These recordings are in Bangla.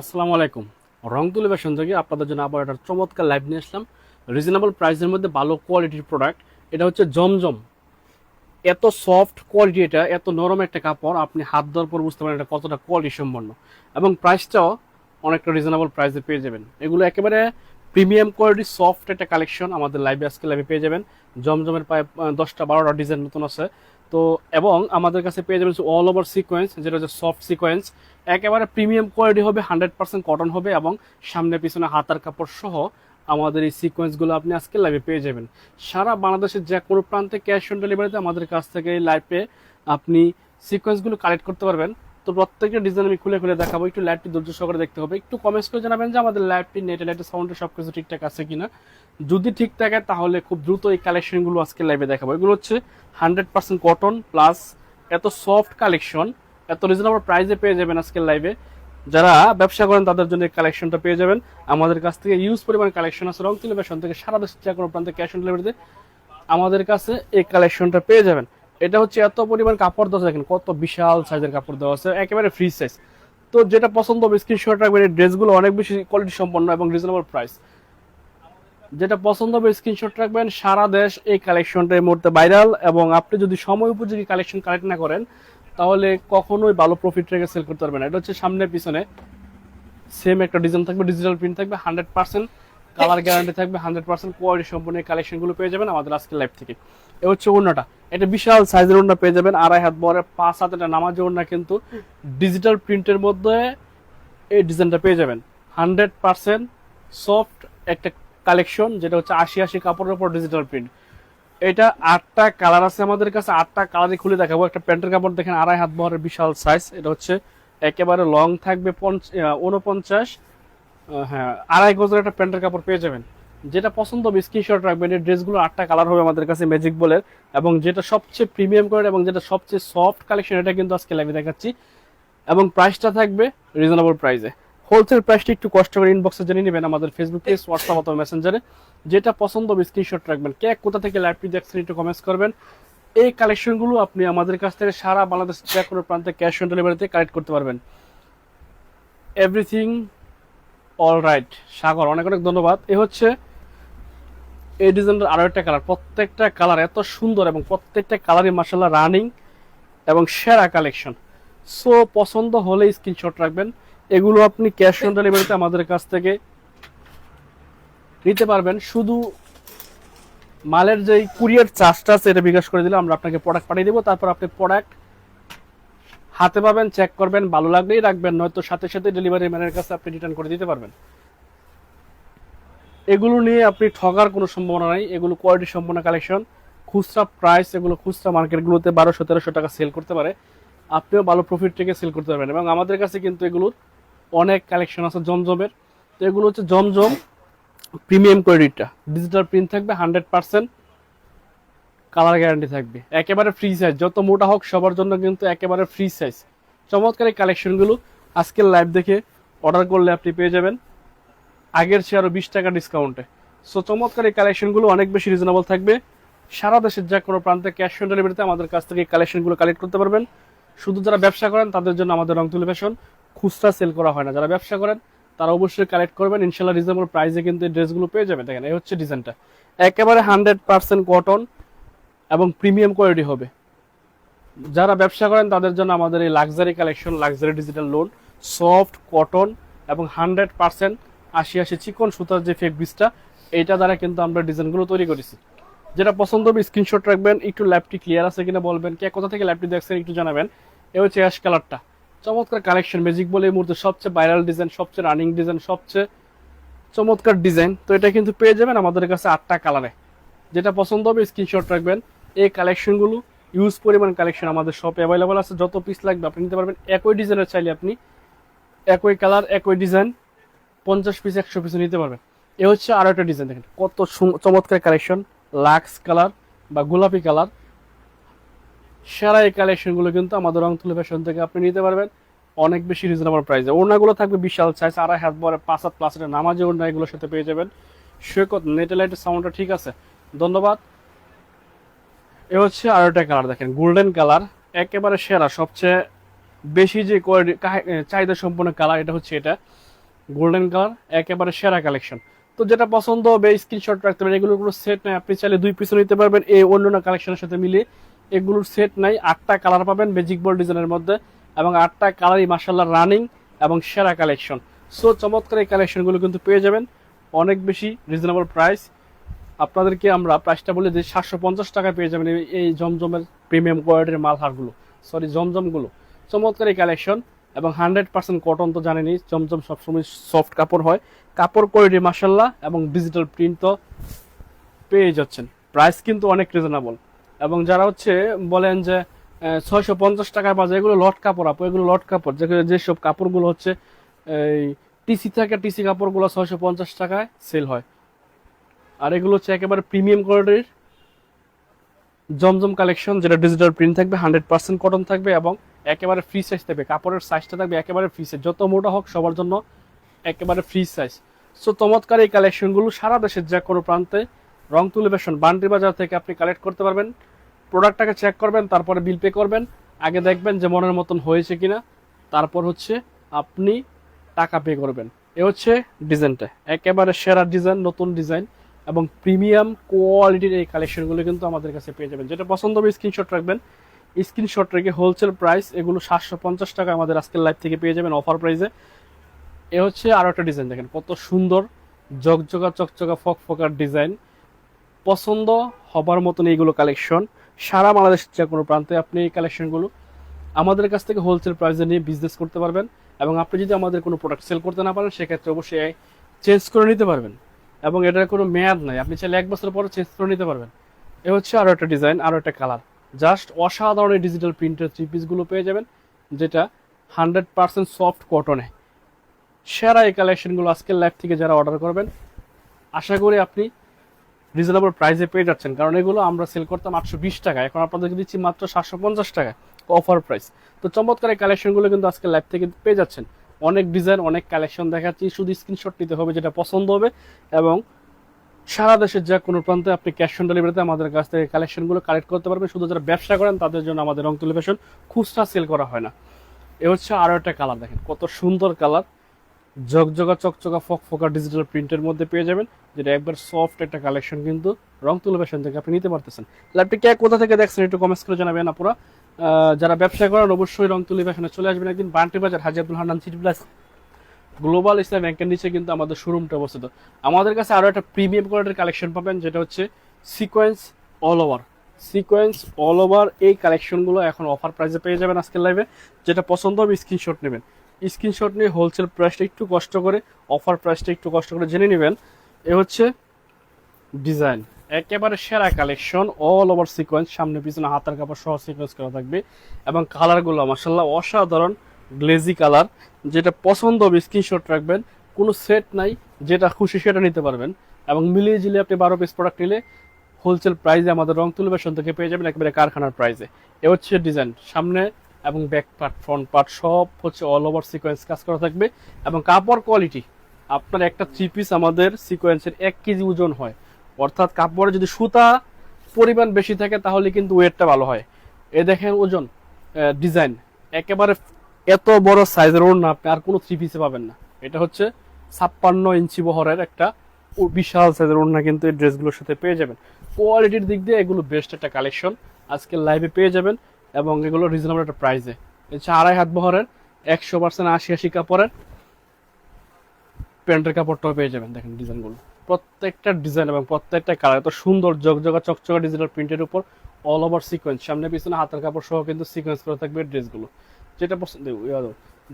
আসসালামু আলাইকুম। রং তুলি ফ্যাশন থেকে আপনাদের জন্য আবার একটা চমৎকার লাইভ নিয়ে আসলাম। রিজনেবল প্রাইসের মধ্যে ভালো কোয়ালিটির প্রোডাক্ট এটা হচ্ছে জমজম। এত সফট কোয়ালিটি এটা, এত নরম একটা কাপড়, আপনি হাত দেওয়ার পর বুঝতে পারেন এটা কতটা কোয়ালিটি সম্পন্ন। এবং প্রাইসটাও অনেকটা রিজনেবল প্রাইসে পেয়ে যাবেন। এগুলো একেবারে প্রিমিয়াম কোয়ালিটি সফট একটা কালেকশন আমাদের লাইভে আজকে লাইভে পেয়ে যাবেন। জমজমের প্রায় দশটা বারোটা ডিজাইন নতুন আছে। তো, এবং আমাদের কাছে পেয়ে যাবেন অল ওভার সিকোয়েন্স যেটা হচ্ছে সফট সিকোয়েন্স একেবারে প্রিমিয়াম কোয়ালিটি হবে হান্ড্রেড পার্সেন্ট কটন হবে, এবং সামনে পিছনে হাতার কাপড় সহ আমাদের এই সিকোয়েন্সগুলো আপনি আজকে লাইভে পেয়ে যাবেন। সারা বাংলাদেশের যে কোনো প্রান্তে ক্যাশ অন ডেলিভারিতে আমাদের কাছ থেকে এই লাইভে আপনি সিকোয়েন্সগুলো কালেক্ট করতে পারবেন। তো প্রত্যেকটা ডিজাইন আমি খুলে খুলে দেখাবো, একটু লাইভটি ধৈর্য সহকারে দেখতে হবে। একটু কমেন্টস করে জানাবেন যে আমাদের লাইভটি নেটে লাইটের সাউন্ডে সব কিছু ঠিকঠাক আছে কিনা। যদি ঠিক থাকে, তাহলে খুব দ্রুত এই কালেকশনগুলো আজকে লাইভে দেখাবো। এগুলো হচ্ছে হান্ড্রেড পার্সেন্ট কটন প্লাস এত সফট কালেকশন এত রিজনেবল প্রাইসে পেয়ে যাবেন আজকের লাইভে যারা ব্যবসা করেন, তাদের জন্য কালেকশনটা পেয়ে যাবেন। আমাদের কাছ থেকে ইউজ পরিমাণ কালেকশন আছে রং টেলিভিশন থেকে সারা দেশের যে কোনো প্রান্তে ক্যাশ অন ডেলিভারিতে আমাদের কাছে এই কালেকশনটা পেয়ে যাবেন। এটা হচ্ছে এত পরিমাণ কাপড় দেওয়া দেখেন কত বিশাল সাইজের কাপড় দেওয়া আছে, একেবারে ফ্রি সাইজ তো যেটা পছন্দ হবে স্ক্রিনশট রাখবেন, এই ড্রেসগুলো অনেক বেশি কোয়ালিটি সম্পন্ন এবং রিজনেবল প্রাইস যেটা পছন্দ হবে স্ক্রিনশট রাখবেন। সারা দেশ এই কালেকশনটা এই মুহূর্তে ভাইরাল এবং আপনি যদি সময় উপযোগী কালেকশন কালেক্ট না করেন, তাহলে কখনোই ভালো প্রফিট রেখে সেল করতে পারবেন এটা হচ্ছে সামনে পিছনে। সেম একটা ডিজাইন থাকবে ডিজিটাল প্রিন্ট থাকবে হান্ড্রেড পার্সেন্ট কালার গ্যারান্টি থাকবে হান্ড্রেড পার্সেন্ট কোয়ালিটি সম্পূর্ণ এই কালেকশনগুলো পেয়ে যাবেন আমাদের আজকের লাইভ থেকে। এ হচ্ছে ওড়নাটা। এটা বিশাল সাইজের ওড়না পেয়ে যাবেন। আড়াই হাত বড়, পাঁচ হাত এটা নামাজ ওড়না কিন্তু ডিজিটাল প্রিন্টের মধ্যে এই ডিজাইনটা পেয়ে যাবেন। হান্ড্রেড পার্সেন্ট সফট একটা কালেকশন, যেটা হচ্ছে আশি আশি কাপড়ের উপর ডিজিটাল প্রিন্ট এটা আটটা কালার আছে আমাদের কাছে, আটটা কালারই খুলে দেখাবো। একটা প্যান্টের কাপড় দেখেন, আড়াই হাত বহরের বিশাল সাইজ এটা হচ্ছে একেবারে লং থাকবে উনপঞ্চাশ হ্যাঁ আড়াই গজের একটা প্যান্টের কাপড় পেয়ে যাবেন। যেটা পছন্দ স্ক্রিনশট রাখবেন। এই ড্রেসগুলো আটটা কালার হবে আমাদের কাছে ম্যাজিক বলের এবং যেটা সবচেয়ে প্রিমিয়াম কোয়ালিটি এবং যেটা সবচেয়ে সফট কালেকশন এটা কিন্তু আজকে লাইভে দেখাচ্ছি। এবং প্রাইসটা থাকবে রিজনেবল প্রাইসে হোলসেল প্রাইসটা একটু কষ্ট করে ইনবক্সে জেনে নেবেন আমাদের ফেসবুক পেজ হোয়াটসঅ্যাপ অথবা মেসেঞ্জারে যেটা পছন্দ হবে স্ক্রিনশট রাখবেন। কে কোথা থেকে লাইভটি দেখছেন একটু কমেন্টস করবেন। এই কালেকশনগুলো আপনি আমাদের কাছ থেকে সারা বাংলাদেশ যে কোনো প্রান্তে ক্যাশ অন ডেলিভারিতে কালেক্ট করতে পারবেন। এভরিথিং অল রাইট সাগর, অনেক অনেক ধন্যবাদ। এ হচ্ছে এই ডিজাইনটার আরও একটা কালার প্রত্যেকটা কালার এত সুন্দর এবং প্রত্যেকটা কালারই মার্শাল্লাহ রানিং এবং সেরা কালেকশন সো পছন্দ হলে স্ক্রিনশট রাখবেন। এগুলো আপনি ক্যাশ অন ডেলিভারিতে আমাদের কাছ থেকে নিতে পারবেন। শুধু মালের যে কুরিয়ার চার্জটা আছে, এটা বিকাশ করে দিলে আমরা আপনাকে প্রোডাক্ট পাঠিয়ে দেবো। তারপর আপনি প্রোডাক্ট হাতে পাবেন চেক করবেন, ভালো লাগলেই রাখবেন, নয়তো সাথে সাথে ডেলিভারি ম্যানের কাছে আপনি রিটার্ন করে দিতে পারবেন। এগুলো নিয়ে আপনি ঠগার কোনো সম্ভাবনা নাই। এগুলো কোয়ালিটি সম্পন্ন কালেকশন খুচরা প্রাইস এগুলো খুচরা মার্কেটগুলোতে বারোশো, তেরোশো টাকা সেল করতে পারে। আপনিও ভালো প্রফিট থেকে সেল করতে পারবেন এবং আমাদের কাছে কিন্তু এগুলোর অনেক কালেকশন আছে জমজমের। তো এগুলো হচ্ছে জমজম প্রিমিয়াম কোয়ালিটিটা ডিজিটাল প্রিন্ট থাকবে হান্ড্রেড পার্সেন্ট কালার গ্যারান্টি থাকবে। একেবারে ফ্রি সাইজ যত মোটা হোক সবার জন্য কিন্তু একেবারে ফ্রি সাইজ চমৎকার এই কালেকশনগুলো আজকের লাইভ দেখে অর্ডার করলে আপনি পেয়ে যাবেন। আগের চেয়ে আরও বিশ টাকা ডিসকাউন্টে সো চমৎকার এই কালেকশনগুলো অনেক বেশি রিজনেবল থাকবে। সারা দেশের যে কোনো প্রান্তে ক্যাশ অন ডেলিভারিতে আমাদের কাছ থেকে কালেকশনগুলো কালেক্ট করতে পারবেন। শুধু যারা ব্যবসা করেন তাদের জন্য আমাদের রং তুলি ফ্যাশন খুচরা সেল করা হয় না। যারা ব্যবসা করেন, তারা অবশ্যই কালেক্ট করবেন। ইনশাল্লাহ রিজনেবল প্রাইসে কিন্তু এই ড্রেসগুলো পেয়ে যাবেন। দেখেন, এই হচ্ছে ডিজাইনটা একেবারে হান্ড্রেড পার্সেন্ট কটন এবং প্রিমিয়াম কোয়ালিটি হবে। যারা ব্যবসা করেন, তাদের জন্য আমাদের এই luxury collection luxury digital lawn soft cotton এবং হান্ড্রেড পার্সেন্ট আশি আশি চিকন সুতার যে ফেক বিসটা এইটা দ্বারা কিন্তু আমরা ডিজাইনগুলো তৈরি করেছি। যেটা পছন্দ হবে স্ক্রিনশট রাখবেন, একটু ল্যাপটি ক্লিয়ার আছে কিনা বলবেন, কে কোথা থেকে ল্যাপটি দেখছেন একটু জানাবেন। এ হচ্ছে অ্যাশ কালারটা চমৎকার কালেকশন ম্যাজিক বলে এই মুহূর্তে সবচেয়ে ভাইরাল ডিজাইন সবচেয়ে রানিং ডিজাইন সবচেয়ে চমৎকার ডিজাইন তো এটা কিন্তু পেয়ে যাবেন আমাদের কাছে আটটা কালারে যেটা পছন্দ হবে স্ক্রিনশট রাখবেন। এই কালেকশনগুলো ইউজ পরিমাণ কালেকশন আমাদের শপে অ্যাভেলেবল আছে। যত পিস লাগবে, আপনি নিতে পারবেন। একই ডিজাইনের চাইলে আপনি একই কালার একই ডিজাইন পঞ্চাশ পিস একশো পিস নিতে পারবেন। এ হচ্ছে আরও একটা ডিজাইন দেখেন। কত চমৎকার কালেকশন লাক্স কালার বা গোলাপি কালার সেরা এই কালেকশনগুলো কিন্তু আমাদের রং তুলে ফ্যাশন থেকে আপনি নিতে পারবেন। অনেক বেশি রিজনেবল প্রাইসে ওড়নাগুলো থাকবে বিশাল সাইজ আড়াই হাত বড়, পাঁচ হাত প্লাস এটা নামাজে ওড়না এগুলোর সাথে পেয়ে যাবেন। সৈকত নেটেলাইটের সাউন্ডটা ঠিক আছে। ধন্যবাদ। এ হচ্ছে আরও একটা কালার দেখেন গোল্ডেন কালার একেবারে সেরা, সবচেয়ে বেশি যে কোয়ালিটি চাহিদা সম্পন্ন কালার এটা হচ্ছে এটা। গোল্ডেন কালার একেবারে সেরা কালেকশন তো যেটা পছন্দ হবে স্ক্রিনশট রাখতে পারেন, এগুলোর কোনো সেট নেই। আপনি চাইলে দুই পিছনে নিতে পারবেন। এই অন্য কালেকশনের সাথে মিলিয়ে এগুলোর সেট নাই। আটটা কালার পাবেন ম্যাজিক বল ডিজাইনের মধ্যে এবং আটটা কালারই মার্শাল্লাহ রানিং এবং সেরা কালেকশন সো চমৎকার এই কালেকশনগুলো কিন্তু পেয়ে যাবেন। অনেক বেশি রিজনেবল প্রাইস আপনাদেরকে আমরা প্রাইসটা বলে যে সাতশো পঞ্চাশ টাকায় পেয়ে যাবেন এই- জমজমের প্রিমিয়াম কোয়ালিটির মালহারগুলো সরি জমজমগুলো চমৎকার এই কালেকশন এবং হান্ড্রেড পার্সেন্ট কটন তো জানেনই, জমজম সবসময় সফট কাপড় হয়। কাপড় কোয়ালিটি মাসাল্লাহ এবং ডিজিটাল প্রিন্ট তো পেয়ে যাচ্ছেন। প্রাইস কিন্তু অনেক রিজনেবল এবং যারা হচ্ছে বলেন যে ছয়শো পঞ্চাশ টাকায় বাজার এগুলো লট কাপড় আপু, এগুলো লট কাপড়। যেগুলো যেসব কাপড়গুলো হচ্ছে, এই টিসি থাকে টিসি কাপড়গুলো ছয়শো পঞ্চাশ টাকায় সেল হয়। আর এগুলো হচ্ছে একেবারে প্রিমিয়াম কোয়ালিটির জমজম কালেকশন যেটা ডিজিটাল প্রিন্ট থাকবে হান্ড্রেড পার্সেন্ট কটন থাকবে এবং একেবারে ফ্রি সাইজ থাকবে। কাপড়ের সাইজটা থাকবে একেবারে ফ্রি সাইজ যত মোটা হোক, সবার জন্য একেবারে ফ্রি সাইজ সো চমৎকার এই কালেকশনগুলো সারা দেশের যে কোনো প্রান্তে রং তুলে বেশন বান্ডি বাজার থেকে আপনি কালেক্ট করতে পারবেন। প্রোডাক্টটাকে চেক করবেন, তারপরে বিল পে করবেন। আগে দেখবেন যে মনের মতন হয়েছে কিনা। তারপর হচ্ছে আপনি টাকা পে করবেন। এ হচ্ছে ডিজাইনটা। একেবারে সেরা ডিজাইন, নতুন ডিজাইন এবং প্রিমিয়াম কোয়ালিটির এই কালেকশনগুলো কিন্তু আমাদের কাছে পেয়ে যাবেন। যেটা পছন্দ হবে স্ক্রিনশট রাখবেন। স্ক্রিনশট রেখে হোলসেল প্রাইস এগুলো সাতশো পঞ্চাশ টাকা আমাদের আজকের লাইভ থেকে পেয়ে যাবেন অফার প্রাইসে এ। হচ্ছে আরও একটা ডিজাইন দেখেন, কত সুন্দর জকজকা চকচকা ফক ফকার ডিজাইন পছন্দ হবার মতন এইগুলো কালেকশন সারা বাংলাদেশের যে কোনো প্রান্তে আপনি এই কালেকশনগুলো আমাদের কাছ থেকে হোলসেল প্রাইসে নিয়ে বিজনেস করতে পারবেন এবং আপনি যদি আমাদের কোনো প্রোডাক্ট সেল করতে না পারেন, সেক্ষেত্রে অবশ্যই চেঞ্জ করে নিতে পারবেন। এবং এটার কোনো মেয়াদ নাই। আপনি চাইলে এক বছর পরে চেঞ্জ করে নিতে পারবেন। এ হচ্ছে আরও একটা ডিজাইন আরও একটা কালার জাস্ট অসাধারণ ডিজিটাল প্রিন্টের থ্রি পিসগুলো পেয়ে যাবেন, যেটা হান্ড্রেড পার্সেন্ট সফট কটনে সেরা এই কালেকশনগুলো আজকের লাইভ থেকে যারা অর্ডার করবেন, আশা করি আপনি রিজনেবল প্রাইসে পেয়ে যাচ্ছেন। কারণ এগুলো আমরা সেল করতাম আটশো বিশ টাকা, এখন আপনাদেরকে দিচ্ছি মাত্র সাতশো পঞ্চাশ টাকা অফার প্রাইস তো চমৎকার এই কালেকশনগুলো কিন্তু আজকে লাইভ থেকে পেয়ে যাচ্ছেন। অনেক ডিজাইন অনেক কালেকশন দেখাচ্ছি, শুধু স্ক্রিনশট নিতে হবে যেটা পছন্দ হবে এবং সারা দেশের যে কোনো প্রান্তে আপনি ক্যাশ অন ডেলিভারিতে আমাদের কাছ থেকে কালেকশনগুলো কালেক্ট করতে পারবেন। শুধু যারা ব্যবসা করেন, তাদের জন্য আমাদের রং টেলিভিশন খুচরা সেল করা হয় না। এ হচ্ছে আরও একটা কালার দেখেন, কত সুন্দর কালার জগজগা, চকচকা ফক ফকা ডিজিটাল প্রিন্টের মধ্যে পেয়ে যাবেন, যেটা একবার সফট একটা কালেকশন কিন্তু রং তুলবেশন থেকে আপনি নিতে পারতেছেন। ল্যাপটি কে কোথা থেকে দেখছেন একটু কমেন্টস করে জানাবেন আপনারা যারা ব্যবসা করেন, অবশ্যই রং তুলি ফ্যাশনে চলে আসবেন একদিন Banti Bazar, Haji Abdul Hannan city plus global Islam ব্যাংকের নিচে কিন্তু আমাদের শোরুমটা অবস্থিত। আমাদের কাছে আরও একটা প্রিমিয়াম কোয়ালিটির কালেকশন পাবেন, যেটা হচ্ছে sequence all over sequence all over এই কালেকশনগুলো এখন অফার প্রাইসে পেয়ে যাবেন আজকের লাইভে যেটা পছন্দ হবে স্ক্রিনশট নেবেন। স্ক্রিনশট নিয়ে হোলসেল প্রাইসটা একটু কষ্ট করে অফার প্রাইসটা একটু কষ্ট করে জেনে নেবেন। এ হচ্ছে ডিজাইন একেবারে সেরা কালেকশন অল ওভার সিকোয়েন্স সামনে পিছনে হাতার কাপড় সহ সিকোয়েন্স করা থাকবে। এবং কালারগুলো মাসাল্লাহ অসাধারণ গ্লেজি কালার যেটা পছন্দ হবে, স্ক্রিনশট রাখবেন। কোনো সেট নাই, যেটা খুশি সেটা নিতে পারবেন। এবং মিলিয়ে জিলিয়ে আপনি বারো পিস প্রোডাক্ট নিলে হোলসেল প্রাইসে আমাদের রং তুলবে থেকে পেয়ে যাবেন একেবারে কারখানার প্রাইসে এ। হচ্ছে ডিজাইন সামনে এবং ব্যাক পার্ট ফ্রন্ট পার্ট সব হচ্ছে অল ওভার সিকোয়েন্স কাজ করা থাকবে এবং কাপড় কোয়ালিটি আপনার একটা থ্রি পিস আমাদের সিকোয়েন্সের এক কেজি ওজন হয়। অর্থাৎ কাপড়ে যদি সুতা পরিমাণ বেশি থাকে তাহলে কিন্তু ওয়েটটা ভালো হয়। এ দেখেন ওজন ডিজাইন একেবারে এত বড় সাইজের ওড়না আপনি আর কোনো থ্রি পিসে পাবেন না। এটা হচ্ছে ছাপ্পান্ন ইঞ্চি বহরের একটা বিশাল সাইজের ওড়না কিন্তু এই ড্রেসগুলোর সাথে পেয়ে যাবেন। কোয়ালিটির দিক দিয়ে এগুলো বেস্ট একটা কালেকশন আজকে লাইভে পেয়ে যাবেন। এবং এগুলো রিজনেবল একটা প্রাইসে আড়াই হাত বহরের একশো পার্সেন্ট আশি আশি কাপড়ের প্যান্টের কাপড়টাও পেয়ে যাবেন দেখেন ডিজাইনগুলো। প্রত্যেকটা ডিজাইন এবং প্রত্যেকটা কালার এত সুন্দর জগজগা চকচকা ডিজিটাল প্রিন্টের উপর অল ওভার সিকোয়েন্স সামনে পিছনে হাতের কাপড় সহ কিন্তু সিকোয়েন্স করে থাকবে ড্রেসগুলো। যেটা পছন্দ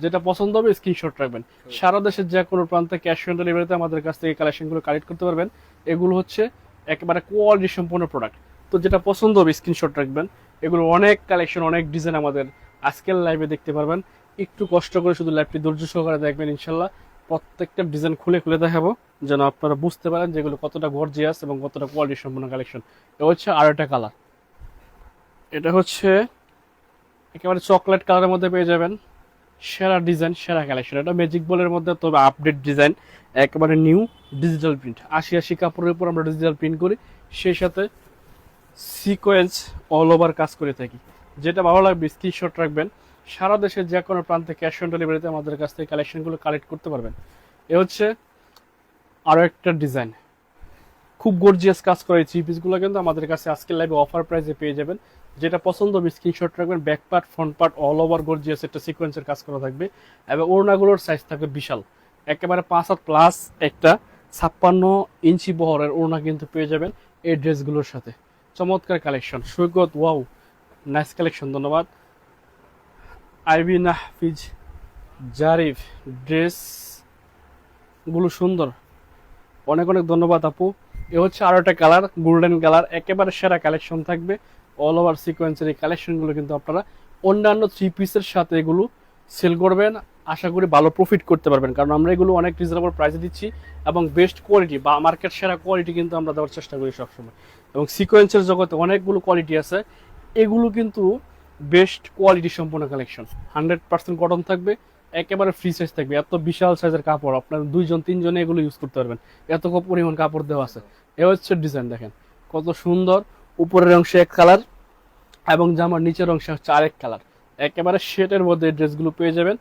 যেটা পছন্দ হবে স্ক্রিনশট রাখবেন। সারা দেশের যে কোনো প্রান্তে ক্যাশ অন ডেলিভারিতে আমাদের কাছ থেকে কালেকশনগুলো কালেক্ট করতে পারবেন। এগুলো হচ্ছে একেবারে কোয়ালিটি সম্পন্ন প্রোডাক্ট তো যেটা পছন্দ হবে স্ক্রিনশট রাখবেন। এগুলো অনেক কালেকশন অনেক ডিজাইন আমাদের আজকের লাইভে দেখতে পারবেন। একটু কষ্ট করে শুধু লাইভটি ধৈর্য সহকারে দেখবেন ইনশাল্লাহ। প্রত্যেকটা ডিজাইন খুলে খুলে দেখাবো, যেন আপনারা বুঝতে পারেন যেগুলো কতটা গর্জিয়াস এবং কতটা কোয়ালিটি সম্পন্ন কালেকশন এটা হচ্ছে আর একটা কালার এটা হচ্ছে একেবারে চকলেট কালারের মধ্যে পেয়ে যাবেন। সেরা ডিজাইন সেরা কালেকশন এটা ম্যাজিক বলের মধ্যে, তবে আপডেট ডিজাইন একেবারে নিউ ডিজিটাল প্রিন্ট আশি আশি কাপড়ের উপর আমরা ডিজিটাল প্রিন্ট করি, সেই সাথে সিকোয়েন্স অল ওভার কাজ করে থাকি। যেটা ভালো লাগবে স্ক্রিনশট রাখবেন। সারা দেশের যে কোনো প্রান্তে ক্যাশ অন ডেলিভারিতে আমাদের কাছ থেকে কালেকশনগুলো কালেক্ট করতে পারবেন। এ হচ্ছে আরও একটা ডিজাইন খুব গর্জিয়াস কাজ করে থ্রি পিসগুলো কিন্তু আমাদের কাছে আজকের লাইভে অফার প্রাইসে পেয়ে যাবেন। যেটা পছন্দ হবে স্ক্রিনশট রাখবেন। Back part front part all over gorgeous একটা সিকোয়েন্সের কাজ করা থাকবে। এবং ওড়নাগুলোর সাইজ থাকবে বিশাল। একেবারে পাঁচ হাত প্লাস একটা ছাপ্পান্ন ইঞ্চি বহরের ওড়না কিন্তু পেয়ে যাবেন এই ড্রেসগুলোর সাথে। চমৎকার collection Saikat wow nice collection ধন্যবাদ। আইবিন হাফিজ জারিফ ড্রেসগুলো সুন্দর। অনেক অনেক ধন্যবাদ আপু। এ হচ্ছে আরও একটা কালার গোল্ডেন কালার একেবারে সেরা কালেকশন থাকবে। অল ওভার সিকোয়েন্সের এই কালেকশনগুলো কিন্তু আপনারা অন্যান্য থ্রি পিসের সাথে এগুলো সেল করবেন। আশা করি ভালো প্রফিট করতে পারবেন। কারণ আমরা এগুলো অনেক রিজনেবল প্রাইসে দিচ্ছি এবং বেস্ট কোয়ালিটি বা মার্কেট সেরা কোয়ালিটি কিন্তু আমরা দেওয়ার চেষ্টা করি সবসময়। এবং সিকোয়েন্সের জগতে অনেকগুলো কোয়ালিটি আছে। এগুলো কিন্তু বেস্ট কোয়ালিটি সম্পন্ন কালেকশন হান্ড্রেড পার্সেন্ট কটন থাকবে, একেবারে ফ্রি সাইজ থাকবে। এত বিশাল সাইজের কাপড়, আপনার দুইজন, তিনজনে এগুলো ইউজ করতে পারবেন। এত পরিমাণ কাপড় দেওয়া আছে। এ হচ্ছে ডিজাইন দেখেন। কত সুন্দর, উপরের অংশে এক কালার এবং জামার নিচের অংশে হচ্ছে আরেক কালার একেবারে শেটের মধ্যে ড্রেসগুলো পেয়ে যাবেন।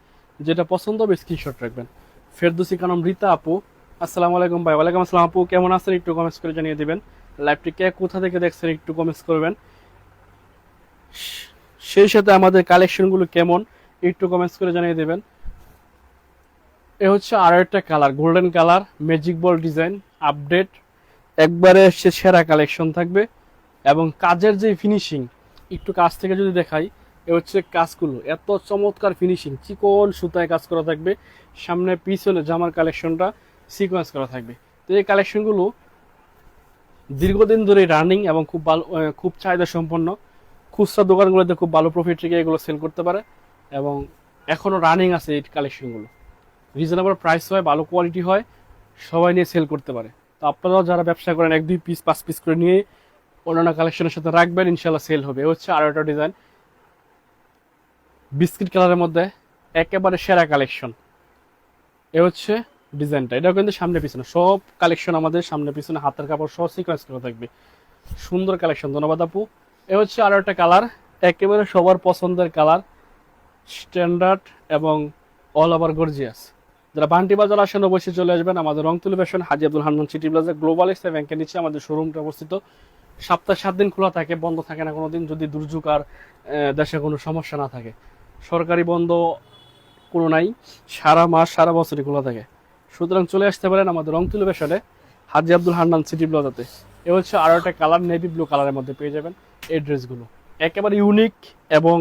যেটা পছন্দ হবে স্ক্রিনশট রাখবেন। ফেরদুসি কানম, রীতা আপু, আসসালামু আলাইকুম ভাই। ওয়ালাইকুম আসসালাম আপু, কেমন আছেন? একটু কমেন্টস করে জানিয়ে দিবেন। লাইভটি কে, কোথা থেকে দেখছেন? একটু কমেন্টস করবেন। সেই সাথে আমাদের কালেকশনগুলো কেমন, একটু কমেন্টস করে জানিয়ে দেবেন। এ হচ্ছে আরও একটা colour golden colour magic ball design update একবারে সে সেরা কালেকশন থাকবে। এবং কাজের যে ফিনিশিং একটু কাজ থেকে যদি দেখাই এ হচ্ছে কাজগুলো। এত চমৎকার ফিনিশিং চিকন সুতায় কাজ করা থাকবে, সামনে পিছনে জামার কালেকশনটা সিকোয়েন্স করা থাকবে। তো এই কালেকশনগুলো দীর্ঘদিন ধরে রানিং এবং খুব ভালো খুব চাহিদা সম্পন্ন। খুচরা দোকানগুলোতে খুব ভালো প্রফিট রেখে এগুলো সেল করতে পারে এবং এখনও রানিং আছে এই কালেকশনগুলো রিজনেবল প্রাইস হয়, ভালো কোয়ালিটি হয়, সবাই নিয়ে সেল করতে পারে। তো আপনারাও যারা ব্যবসা করেন, এক, দুই পিস পাঁচ পিস করে নিয়ে অন্যান্য কালেকশনের সাথে রাখবেন ইনশাল্লাহ সেল হবে। হচ্ছে আরও একটা ডিজাইন বিস্কিট কালারের মধ্যে একেবারে সেরা কালেকশন। এ হচ্ছে ডিজাইনটা। এটাও কিন্তু সামনে পিছনে। সব কালেকশন আমাদের সামনে পিছনে হাতের কাপড় সব সিকোয়েন্স করা থাকবে। সুন্দর কালেকশন, ধন্যবাদ আপু। এ হচ্ছে আরও একটা কালার, একেবারে সবার পছন্দের কালার স্ট্যান্ডার্ড এবং অল ওভার গর্জিয়াস যারা বান্টি বাজার আসেন, অবশ্যই চলে আসবেন। আমাদের Rongtuli fashion Haji Abdul Hannan city plaza global extra ব্যাংকের নিচে আমাদের শোরুমটা অবস্থিত। সপ্তাহে সাত দিন খোলা থাকে, বন্ধ থাকে না কোনো দিন যদি দুর্যোগ আর দেশে কোনো সমস্যা না থাকে। সরকারি বন্ধ কোনো নাই, সারা মাস, সারা বছরই খোলা থাকে। সুতরাং চলে আসতে পারেন আমাদের রংতুলি ফ্যাশনে হাজি আব্দুল হান্নান সিটি প্লাজাতে। এ হচ্ছে আরও একটা কালার, নেভি ব্লু কালারের মধ্যে পেয়ে যাবেন এই ড্রেসগুলো। একেবারে ইউনিক এবং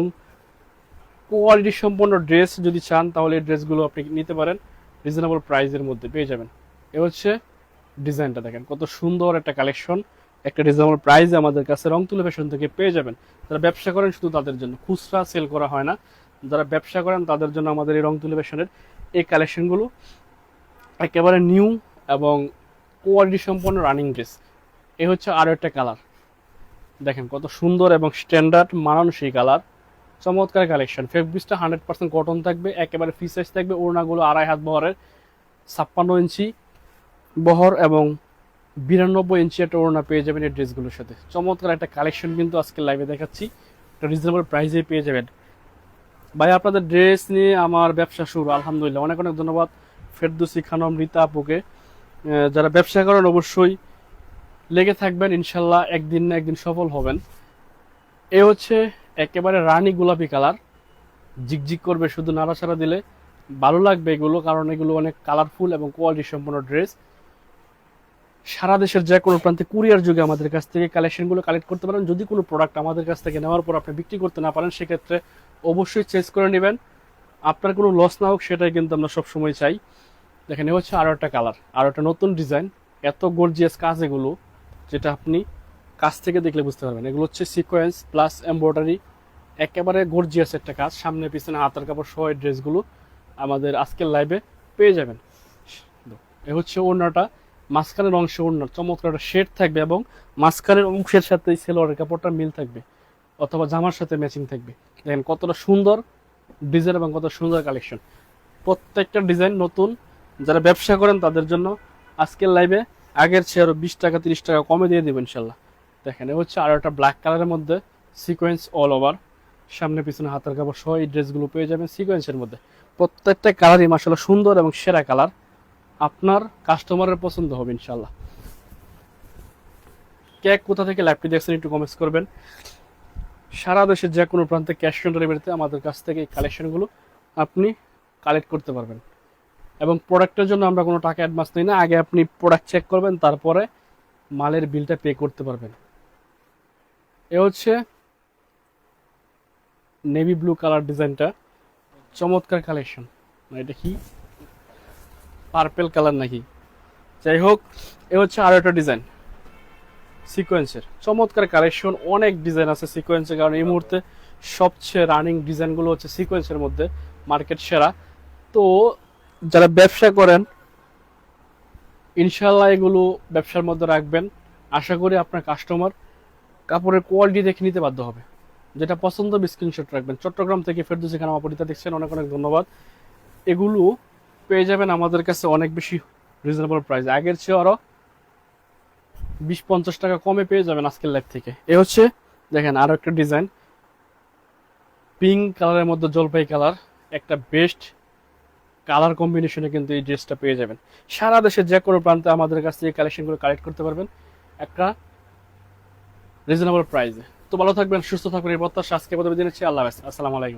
কোয়ালিটি সম্পন্ন ড্রেস যদি চান, তাহলে এই ড্রেসগুলো আপনি নিতে পারেন। রিজনেবল প্রাইসের মধ্যে পেয়ে যাবেন। এ হচ্ছে ডিজাইনটা দেখেন, কত সুন্দর একটা কালেকশন একটা রিজনেবল প্রাইসে আমাদের কাছে রং তুলে ফ্যাশন থেকে পেয়ে যাবেন। তারা ব্যবসা করেন শুধু তাদের জন্য, খুচরা সেল করা হয় না। যারা ব্যবসা করেন, তাদের জন্য আমাদের এই রং তুলে ফ্যাশনের এই কালেকশনগুলো একেবারে নিউ এবং কোয়ালিটি সম্পন্ন রানিং ড্রেস এ হচ্ছে আরও একটা কালার দেখেন কত সুন্দর এবং স্ট্যান্ডার্ড মানানো সেই কালার চমৎকার কালেকশন ফেব্রিক্সটা হান্ড্রেড পার্সেন্ট কটন থাকবে, একেবারে ফ্রি সাইজ থাকবে। ওড়নাগুলো আড়াই হাত বহরের, ছাপ্পান্ন ইঞ্চি বহর এবং বিরানব্বই ইঞ্চি একটা ওড়না পেয়ে যাবেন এই ড্রেসগুলোর সাথে। চমৎকার একটা কালেকশন কিন্তু আজকে লাইভে দেখাচ্ছি। একটা রিজনেবল প্রাইসে পেয়ে যাবেন। ভাই, আপনাদের ড্রেস নিয়ে আমার ব্যবসা শুরু, আলহামদুলিল্লাহ। অনেক অনেক ধন্যবাদ ফেরদুসি খানম, রীতা আপুকে। যারা ব্যবসা করেন, অবশ্যই লেগে থাকবেন, ইনশাল্লাহ একদিন না একদিন সফল হবেন। এ হচ্ছে একেবারে রানী গোলাপি কালার। ঝিকঝিক করবে, শুধু নাড়াচাড়া দিলে ভালো লাগবে এগুলো, কারণ এগুলো অনেক কালারফুল এবং কোয়ালিটি সম্পন্ন ড্রেস সারা দেশের যে কোনো প্রান্তে কুরিয়ার যুগে আমাদের কাছ থেকে কালেকশনগুলো কালেক্ট করতে পারেন। যদি কোনো প্রোডাক্ট আমাদের কাছ থেকে নেওয়ার পর আপনি বিক্রি করতে না পারেন, সেক্ষেত্রে অবশ্যই চেঞ্জ করে নেবেন। আপনার কোনো লস না হোক, সেটাই কিন্তু আমরা সবসময় চাই। দেখেন, এ হচ্ছে আরও একটা কালার আরও একটা নতুন ডিজাইন এত গর্জিয়াস কাজ এগুলো, যেটা আপনি কাছ থেকে দেখলে বুঝতে পারবেন। এগুলো হচ্ছে সিকোয়েন্স প্লাস এমব্রয়ডারি একেবারে গর্জিয়াস একটা কাজ। সামনে, পিছনে হাতের কাপড় সহ ড্রেসগুলো আমাদের আজকের লাইভে পেয়ে যাবেন। এ হচ্ছে ওড়নাটা, মাঝখানের অংশে ওড়নার চমৎকার একটা শেড থাকবে এবং মাঝখানের অংশের সাথে সেলোয়ারের কাপড়টা মিল থাকবে, অথবা জামার সাথে ম্যাচিং থাকবে। দেখেন কতটা সুন্দর ডিজাইন এবং কত সুন্দর কালেকশন। প্রত্যেকটা ডিজাইন নতুন। যারা ব্যবসা করেন তাদের জন্য আজকের লাইভে আগের চেয়ে আরও বিশ টাকা, তিরিশ টাকা কমে দিয়ে দেবেন ইনশাল্লাহ। দেখেন হচ্ছে আরও একটা ব্ল্যাক কালারের মধ্যে সিকোয়েন্স অল ওভার সামনে, পিছনে হাতের কাপড় সহ এই ড্রেসগুলো পেয়ে যাবেন সিকোয়েন্সের মধ্যে। প্রত্যেকটা কালারই মাসাল্লাহ সুন্দর এবং সেরা কালার আপনার কাস্টমারের পছন্দ হবে ইনশাল্লাহ। কে কোথা থেকে ল্যাপটি দেখছেন একটু কমেন্টস করবেন। সারা দেশের যে কোনো প্রান্তে ক্যাশ অন ডেলিভারিতে আমাদের কাছ থেকে এই কালেকশনগুলো আপনি কালেক্ট করতে পারবেন। এবং প্রোডাক্টের জন্য আমরা কোনো টাকা অ্যাডভান্স নিই না, আগে আপনি প্রোডাক্ট চেক করবেন, তারপরে মালের বিলটা পে করতে পারবেন। এ হচ্ছে নেভি ব্লু কালার ডিজাইনটা চমৎকার কালেকশন এটা কি? পার্পেল কালার নাকি? যাই হোক, এ হচ্ছে আরও একটা ডিজাইন সিকোয়েন্সের চমৎকার কালেকশন অনেক ডিজাইন আছে সিকোয়েন্সের কারণ এই মুহূর্তে সবচেয়ে রানিং ডিজাইনগুলো হচ্ছে সিকোয়েন্সের মধ্যে মার্কেট সেরা। তো যারা ব্যবসা করেন ইনশাল্লাহ এগুলো ব্যবসার মধ্যে রাখবেন। আশা করি আপনার কাস্টমার কাপড়ের কোয়ালিটি দেখে নিতে বাধ্য হবে। যেটা পছন্দ স্ক্রিনশট রাখবেন। চট্টগ্রাম থেকে ফেরদৌসি খান অপরিতা দেখছেন, অনেক অনেক ধন্যবাদ। এগুলো পেয়ে যাবেন আমাদের কাছে অনেক বেশি রিজনেবল প্রাইস আগের চেয়ে আরও বিশ পঞ্চাশ টাকা কমে পেয়ে যাবেন আজকের লাইফ থেকে। এ হচ্ছে, দেখেন আরও একটা ডিজাইন পিঙ্ক কালারের মধ্যে জলপাই কালার একটা বেস্ট কালার কম্বিনেশনে কিন্তু এই ড্রেসটা পেয়ে যাবেন। সারা দেশের যে কোনো প্রান্তে আমাদের কাছ থেকে কালেকশনগুলো কালেক্ট করতে পারবেন একটা রিজনেবল প্রাইসে তো ভালো থাকবেন, সুস্থ থাকবেন, এই প্রত্যাশা আজকে পদবি দিনেছি আল্লাহ। আসসালামু আলাইকুম।